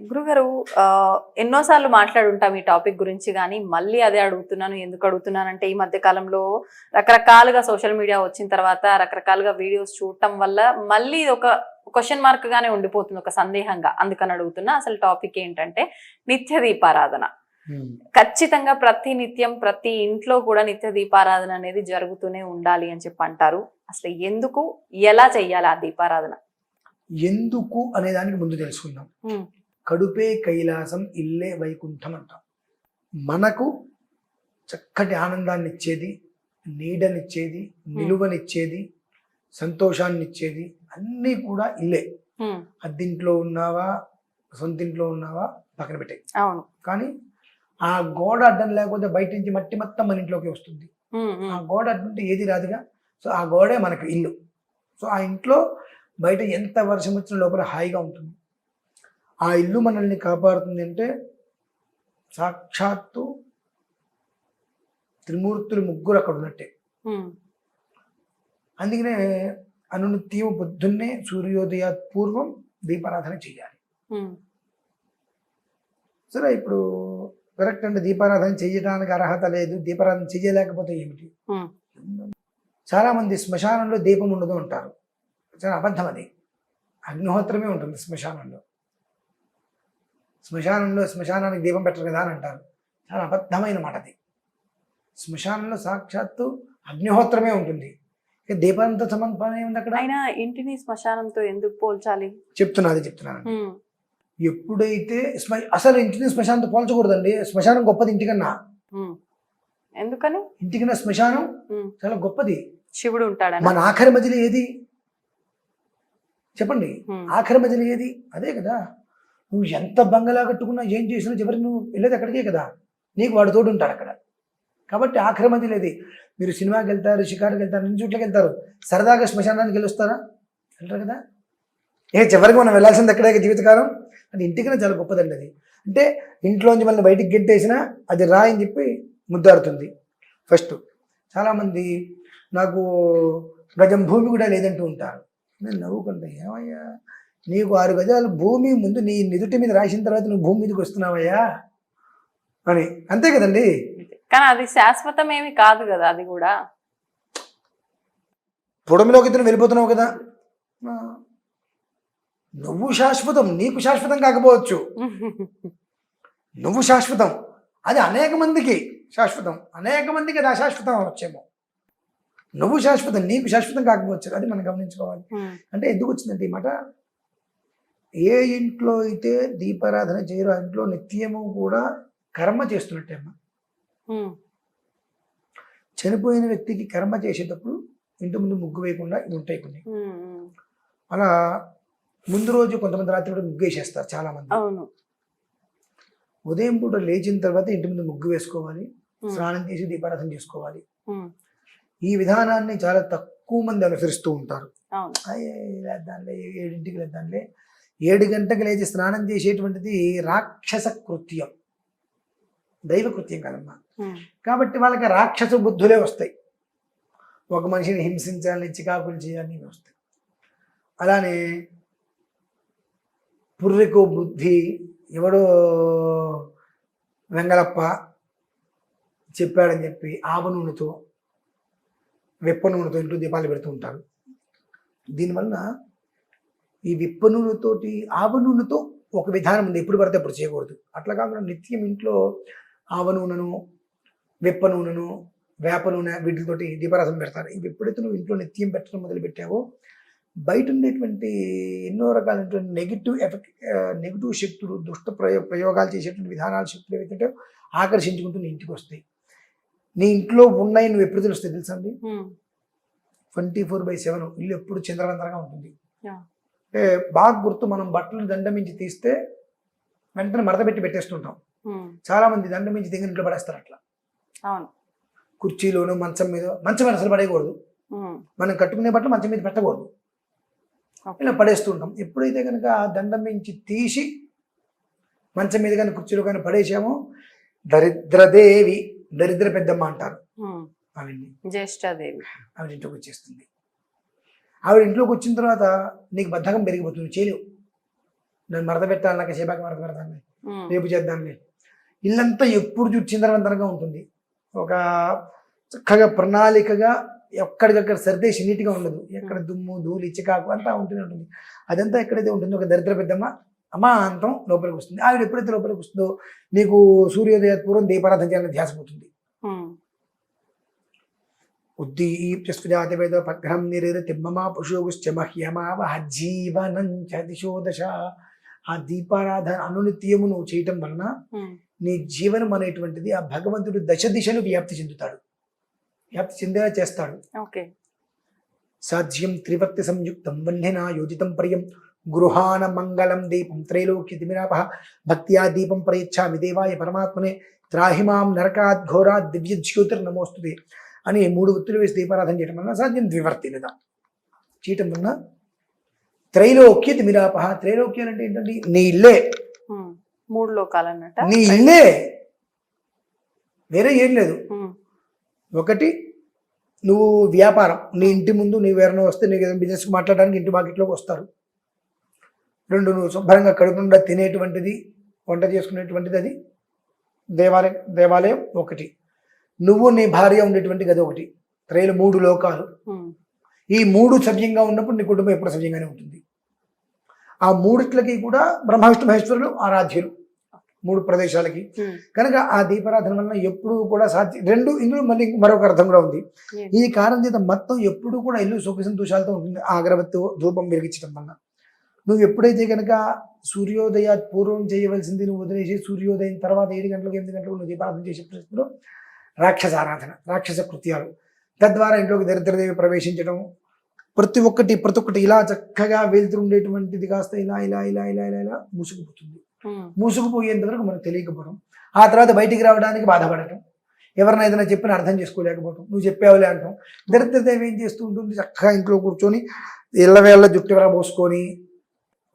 గురుగారు ఎన్నోసార్లు మాట్లాడుంటాం ఈ టాపిక్ గురించి కానీ మళ్ళీ అదే అడుగుతున్నాను ఎందుకు అడుగుతున్నానంటే ఈ మధ్య కాలంలో రకరకాలుగా సోషల్ మీడియా వచ్చిన తర్వాత రకరకాలుగా వీడియోస్ చూడటం వల్ల మళ్ళీ ఇది ఒక క్వశ్చన్ మార్క్ గానే ఉండిపోతుంది ఒక సందేహంగా. అందుకని అడుగుతున్నా అసలు టాపిక్ ఏంటంటే నిత్య దీపారాధన. ఖచ్చితంగా ప్రతి నిత్యం ప్రతి ఇంట్లో కూడా నిత్య దీపారాధన అనేది జరుగుతూనే ఉండాలి అని చెప్పి అంటారు. అసలు ఎందుకు ఎలా చెయ్యాలి ఆ దీపారాధన? ఎందుకు అనే దానికి ముందు తెలుసుకుందాం. కడుపే కైలాసం ఇల్లే వైకుంఠం అంటాం మనకు చక్కటి ఆనందాన్ని ఇచ్చేది నీడనిచ్చేది నిలువనిచ్చేది సంతోషాన్ని ఇచ్చేది అన్నీ కూడా ఇల్లే. అద్దింట్లో ఉన్నావా సొంతింట్లో ఉన్నావా పక్కన పెట్టాయి. అవును. కానీ ఆ గోడ అడ్డం లేకపోతే బయట నుంచి మట్టి మొత్తం మన ఇంట్లోకి వస్తుంది. ఆ గోడ అడ్డుంటే ఏది రాదుగా? సో ఆ గోడే మనకు ఇల్లు. సో ఆ ఇంట్లో బయట ఎంత వర్షం వచ్చిన లోపల హాయిగా ఉంటుంది. ఆ ఇల్లు మనల్ని కాపాడుతుంది అంటే సాక్షాత్తు త్రిమూర్తులు ముగ్గురు అక్కడ ఉన్నట్టే. అందుకనే అనునిత్యం పొద్దున్నే సూర్యోదయ పూర్వం దీపారాధన చేయాలి సరే ఇప్పుడు కరెక్ట్ అంటే దీపారాధన చేయడానికి అర్హత లేదు దీపారాధన చేయలేకపోతే ఏమిటి? చాలా మంది శ్మశానంలో దీపం ఉండదు అంటారు. చాలా అబద్ధం అది. అగ్నిహోత్రమే ఉంటుంది శ్మశానంలో. శ్మశానంలో శ్మశానానికి దీపం పెట్టరు కదా అని అంటారు. చాలా అబద్ధమైన మాట అది. శ్మశానంలో సాక్షాత్తు అగ్నిహోత్రమే ఉంటుంది. దీపాంతో సంబంధం ఉంది అక్కడ? అయినా ఇంటిని శ్మశానంతో ఎందుకు పోల్చాలి? చెప్తున్నా అది చెప్తున్నాను. ఎప్పుడైతే అసలు ఇంటిని శ్మశానంతో పోల్చకూడదండి. శ్మశానం గొప్పది ఇంటికన్నా. ఎందుకని? ఇంటికన్నా శ్మశానం చాలా గొప్పది. శివుడు ఉంటాడని? మన ఆఖరి మధ్యలో ఏది? చెప్పండి. ఆఖరి మధ్యలో ఏది? అదే కదా. నువ్వు ఎంత బంగళా కట్టుకున్నా ఏం చేసినా చివరికి నువ్వు వెళ్ళేది అక్కడికే కదా. నీకు వాడు తోడు ఉంటాడు అక్కడ. కాబట్టి ఆక్రమతి లేదు. మీరు సినిమాకి వెళ్తారు షికారుకి వెళ్తారు అన్ని చోట్లకి వెళ్తారు. సరదాగా శ్మశానానికి వెళ్ళొస్తారా? వెళ్ళరు కదా. ఏ చివరికి మనం వెళ్ళాల్సింది ఎక్కడే జీవితకాలం? అది ఇంటికనే చాలా గొప్పదండి అది. అంటే ఇంట్లోంచి మళ్ళీ బయటికి గెంటేసినా అది రా అని చెప్పి ముద్దాడుతుంది. ఫస్ట్ చాలామంది నాకు గజం భూమి కూడా లేదంటూ ఉంటారు. నేను నవ్వుకుంటా ఏమయ్యా? నీకు ఆరు గజాలు భూమి ముందు నీ నిదుటి మీద రాసిన తర్వాత నువ్వు భూమి మీదకి వస్తున్నావయ్యా? అని. అంతే కదండి? కానీ అది శాశ్వతం ఏమి కాదు కదా అది కూడా. పొడమిలోకి ఇతను వెళ్ళిపోతున్నావు కదా? నువ్వు శాశ్వతం నీకు శాశ్వతం కాకపోవచ్చు. నువ్వు శాశ్వతం. అది అనేక మందికి శాశ్వతం అనేక మందికి అది అశాశ్వతం అవ్వచ్చేమో నువ్వు శాశ్వతం నీకు శాశ్వతం కాకపోవచ్చు. అది మనం గమనించుకోవాలి. అంటే ఎందుకు వచ్చిందంటే ఈ మాట? ఏ ఇంట్లో అయితే దీపారాధన చేయరో ఆ ఇంట్లో నిత్యము కూడా కర్మ చేస్తున్నట్టే అమ్మ చనిపోయిన వ్యక్తికి కర్మ చేసేటప్పుడు ఇంటి ముందు ముగ్గు వేయకుండా ఇవి ఉంటాయి కొన్ని. అలా ముందు రోజు కొంతమంది రాత్రి కూడా ముగ్గు వేసేస్తారు చాలా మంది అవును. ఉదయం పూట లేచిన తర్వాత ఇంటి ముందు ముగ్గు వేసుకోవాలి స్నానం చేసి దీపారాధన చేసుకోవాలి. ఈ విధానాన్ని చాలా తక్కువ మంది అనుసరిస్తూ ఉంటారు. లేద్దాంలే ఏడింటికి లేద్దాంలే ఏడు గంటకు లేచి స్నానం చేసేటువంటిది రాక్షస కృత్యం. దైవ కృత్యం కాదమ్మా. కాబట్టి వాళ్ళకి రాక్షస బుద్ధులే వస్తాయి. ఒక మనిషిని హింసించాలని చికాకులు చేయాలని వస్తాయి. అలానే పుర్రెకు బుద్ధి ఎవడో వెంగళప్ప చెప్పాడని చెప్పి ఆవ నూనెతో వెప్ప నూనెతో ఇంట్లో దీపాలు పెడుతూ ఉంటారు. దీనివల్ల ఈ విప్ప నూనెతోటి ఆవ నూనెతో ఒక విధానం ఉంది. ఎప్పుడు పడితే అప్పుడు చేయకూడదు. అట్లా కాకుండా నిత్యం ఇంట్లో ఆవ నూనెను వెప్ప నూనెను వేప నూనె వీటితోటి దీపారాధన పెడతారు. ఇవి ఎప్పుడైతే నువ్వు ఇంట్లో నిత్యం పెట్టడం మొదలు పెట్టావో బయట ఉండేటువంటి ఎన్నో రకాలైనటువంటి నెగిటివ్ ఎఫెక్ట్ నెగిటివ్ శక్తులు దుష్ట ప్రయో ప్రయోగాలు చేసేటువంటి విధానాల శక్తులు ఏవైతే ఆకర్షించుకుంటూ నీ ఇంటికి వస్తాయి. నీ ఇంట్లో ఉన్నాయి నువ్వు ఎప్పుడు తెలుస్తాయి తెలుసా అండి? Um, twenty four by seven ఇల్లు ఎప్పుడు చంద్రవంతరంగా ఉంటుంది. బాగా గుర్తు మనం బట్టలు దండమించి తీస్తే వెంటనే మడత పెట్టి పెట్టేస్తుంటాం. చాలా మంది దండం మించి దిగిన ఇంట్లో పడేస్తారు అట్లా కుర్చీలోను మంచం మీద మంచం మీద అసలు పడేయకూడదు. మనం కట్టుకునే బట్టలు మంచం మీద పెట్టకూడదు. ఇలా పడేస్తూ ఉంటాం ఎప్పుడైతే కనుక ఆ దండం మించి తీసి మంచం మీద కానీ కుర్చీలో కానీ పడేసామో దరిద్రదేవి దరిద్ర పెద్దమ్మ అంటారు. ఆవిడ్ని జ్యేష్ఠాదేవి. ఆవిడ ఇంట్లోకి వచ్చేస్తుంది. ఆవిడ ఇంట్లోకి వచ్చిన తర్వాత నీకు బద్ధకం పెరిగిపోతుంది చేయలేవు. నేను మరద పెట్టాలి నాకు సేపాకి మరద పెడతాను. రేపు చేద్దాంలే. ఇల్లంతా ఎప్పుడు చూసి చిందరవందరగా ఉంటుంది. ఒక చక్కగా ప్రణాళికగా ఎక్కడికక్కడ సర్దేసి నీట్గా ఉండదు. ఎక్కడ దుమ్ము ధూళి చికాకు అంతా ఉంటూనే ఉంటుంది. అదంతా ఎక్కడైతే ఉంటుందో ఒక దరిద్ర పెద్దమ్మ అమాంతం లోపలికి వస్తుంది. ఆవిడ ఎప్పుడైతే లోపలికి వస్తుందో నీకు సూర్యోదయ పూర్వం దీపారాధన చేయాలని ధ్యాస పోతుంది. ఉమ్, ఉద్దీప్య స్ఫుజాతివేద పగ్రహం నిరేద తిమ్మమా పశుగుశ్చ మహ్యమావహ జీవనం చ దిశో దశ ఆ దీపారాధన అనునిత్యము నువ్వు చేయటం వలన నీ జీవనం అనేటువంటిది ఆ భగవంతుడు దశ దిశలు వ్యాప్తి చెందుతాడు. వ్యాప్తి చెందేలా చేస్తాడు. ఓకే. సాధ్యం త్రివర్తి సంయుక్తం వన్యనా యోజితం ప్రియం గృహాన మంగళం దీపం త్రైలోక్య దిమిరాప భక్త్యా దీపం ప్రయచ్చామి దేవాయ పరమాత్మనే త్రాహిమాం నరకాద్ ఘోరాద్ దివ్య జ్యోతిర్ నమోస్తుతే అని మూడు ఒత్తులు వేసి దీపారాధన చేయడం వలన సాధ్యం ద్వివర్తి లేదా చేయటం వలన త్రైలోక్య దిమిరాప త్రైలోక్యాలు అంటే ఏంటండి? నీ ఇల్లే. మూడు లోకాలు అన్నట్ట. నీ ఇల్లే. వేరే ఏం లేదు. ఒకటి నువ్వు వ్యాపారం. నీ ఇంటి ముందు నీ ఎవరైనా వస్తే నీకు ఏదైనా బిజినెస్ మాట్లాడడానికి ఇంటి బాకెట్లోకి వస్తారు. రెండు నువ్వు శుభ్రంగా కడుపుకుండా తినేటువంటిది వంట చేసుకునేటువంటిది అది. దేవాలయం దేవాలయం ఒకటి. నువ్వు నీ భార్య ఉండేటువంటి గది ఒకటి. త్రైలు మూడు లోకాలు. ఈ మూడు సవ్యంగా ఉన్నప్పుడు నీ కుటుంబం ఎప్పుడు సవ్యంగానే ఉంటుంది. ఆ మూడిట్లకి కూడా బ్రహ్మ విష్ణు మహేశ్వరులు ఆరాధ్యులు. మూడు ప్రదేశాలకి. కనుక ఆ దీపారాధన వలన ఎప్పుడు కూడా సాధ్యం. రెండు ఇందులో మళ్ళీ మరొక అర్థం కూడా ఉంది? ఈ కారణం చేత మొత్తం ఎప్పుడు కూడా ఇల్లు సుఖ సంతోషాలతో ఉంటుంది. ఆ అగరబత్తి ధూపం వెలిగించడం వలన. నువ్వు ఎప్పుడైతే కనుక సూర్యోదయ పూర్వం చేయవలసింది నువ్వు వదిలేసి సూర్యోదయం తర్వాత ఏడు గంటలకు ఎనిమిది గంటలకు నువ్వు దీపారాధన చేసే పరిస్థితిలో రాక్షస ఆరాధన రాక్షస కృత్యాలు. తద్వారా ఇంట్లోకి దరిద్రదేవి ప్రవేశించడం ప్రతి ఒక్కటి ప్రతి ఒక్కటి ఇలా చక్కగా వెళ్తుండేటువంటిది కాస్త ఇలా ఇలా ఇలా ఇలా ఇలా ఇలా మూసుకుపోతుంది. మూసుకుపోయేంత వరకు మనకు తెలియకపోవడం. ఆ తర్వాత బయటికి రావడానికి బాధపడటం. ఎవరిని ఏదైనా చెప్పిన అర్థం చేసుకోలేకపోవటం. నువ్వు చెప్పావులే అంటాం. దరిద్రదేవి ఏం చేస్తూ ఉంటుంది? చక్కగా ఇంట్లో కూర్చొని ఇళ్ళవేళ్ళ జుట్టు ఎవర పోసుకొని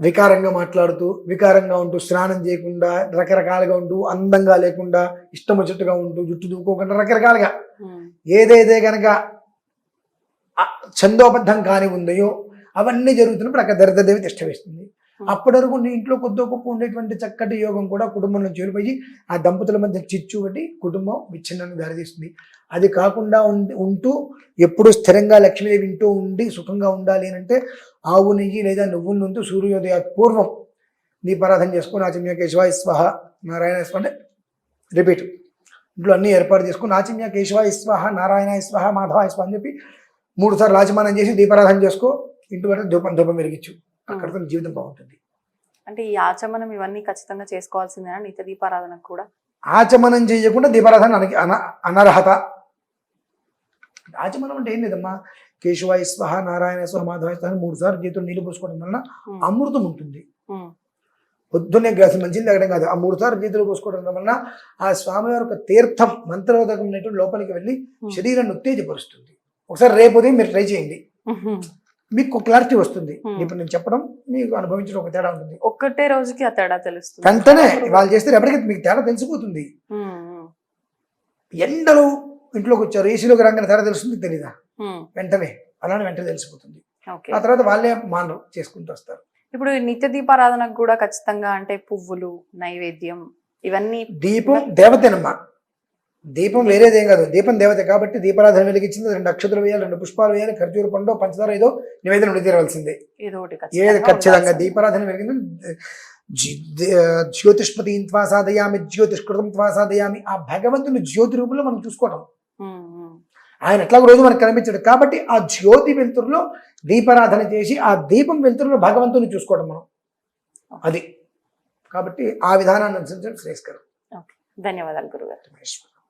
వికారంగా మాట్లాడుతూ వికారంగా ఉంటూ స్నానం చేయకుండా రకరకాలుగా ఉంటూ అందంగా లేకుండా ఇష్టం వచ్చేట్టుగా ఉంటూ జుట్టు దూకోకుండా రకరకాలుగా. ఉమ్, ఏదైతే కనుక ఆ ఛందోబద్ధం కాని ఉందో అవన్నీ జరుగుతున్నప్పుడు అక్కడ దరిద్రదేవి తిష్ట వేస్తుంది. అప్పటి వరకు నీ ఇంట్లో కొద్ది గొప్ప ఉండేటువంటి చక్కటి యోగం కూడా కుటుంబంలో చేరిపోయి ఆ దంపతుల మధ్య చిచ్చు ఒకటి కుటుంబం విచ్ఛిన్నానికి దారితీస్తుంది. అది కాకుండా ఉండి ఉంటూ ఎప్పుడు స్థిరంగా లక్ష్మీదేవి ఇంటూ ఉండి సుఖంగా ఉండాలి అని అంటే ఆవు నెయ్యి లేదా నువ్వుల నుండి సూర్యోదయ పూర్వం దీపారాధన చేసుకుని ఆచమ్య కేశవ స్వహ నారాయణ స్వ అంటే రిపీట్. ఇంట్లో అన్ని ఏర్పాటు చేసుకుని ఆచమ్య కేశవ స్వహ నారాయణ స్వహ మాధవ స్వ అని చెప్పి మూడు సార్లు ఆచమానం చేసి దీపారాధన చేసుకో ఇంటి వరకు ధూపం ధూపం వెలిగించు. అక్కడితో జీవితం బాగుంటుంది. అంటే ఈ ఆచమనం ఇవన్నీ ఖచ్చితంగా చేసుకోవాల్సిందేనా? నిత్య దీపారాధనకు కూడా? ఆచమనం చేయకుండా దీపారాధన అన అనర్హత. ఆచమనం అంటే ఏం లేదమ్మా. కేశవాయ స్వహ నారాయణ స్వహ మాధవాయ స్వహ మూడు సార్లు చేతులు నీళ్ళు పోసుకోవడం వలన అమృతం ఉంటుంది. పొద్దున్నే గ్లాసు మంచిది తాగడం కాదు. ఆ మూడు సార్లు చేతులు పోసుకోవడం వలన ఆ స్వామివారి యొక్క తీర్థం మంత్రోదకమైనటువంటి లోపలికి వెళ్ళి. శరీరాన్ని ఉత్తేజపరుస్తుంది. ఒకసారి రేపు ఉదయం మీరు ట్రై చేయండి. మీకు క్లారిటీ వస్తుంది. Hmm. ఇప్పుడు నేను చెప్పడం మీకు అనుభవించడం ఒక తేడా ఉంటుంది. ఒక్కటే రోజుకి ఆ తేడా తెలుస్తుంది. వెంటనే వాళ్ళు చేస్తే ఎప్పటికీ మీకు తేడా తెలిసిపోతుంది. ఉమ్, ఎండలు ఇంట్లోకి వచ్చారు ఏసీలోకి రాగానే తేడా తెలుస్తుంది తెలీదా? ఉమ్, వెంటనే అలానే వెంటనే తెలిసిపోతుంది. ఆ తర్వాత వాళ్ళే మానరు చేసుకుంటూ వస్తారు. ఇప్పుడు నిత్య దీపారాధనకు కూడా ఖచ్చితంగా అంటే పువ్వులు నైవేద్యం ఇవన్నీ దీపం దేవతేనమ్మా. దీపం వేరేదేం కాదు. దీపం దేవత కాబట్టి దీపారాధన వెలిగించింది. రెండు నక్షత్రాలు వేయాలి రెండు పుష్పాలు వేయాలి ఖర్జూర పండు పంచదార ఏదో నివేదన ఉండి తీరవలసిందే. ఏదో ఖచ్చితంగా. దీపారాధన వెలిగింది. జ్యోతిష్పతి త్వా సాధయామి జ్యోతిష్కృతం త్వా సాధయామి. ఆ భగవంతుని జ్యోతి రూపంలో మనం చూసుకోవటం. ఆయన ఎట్లా రోజు మనకు కనిపించాడు కాబట్టి ఆ జ్యోతి వెలుతురులో దీపారాధన చేసి ఆ దీపం వెలుతురులో భగవంతుని చూసుకోవడం మనం. అది. కాబట్టి ఆ విధానాన్ని అనుసరించడం శ్రేయస్కరం. ధన్యవాదాలు గురుగారు.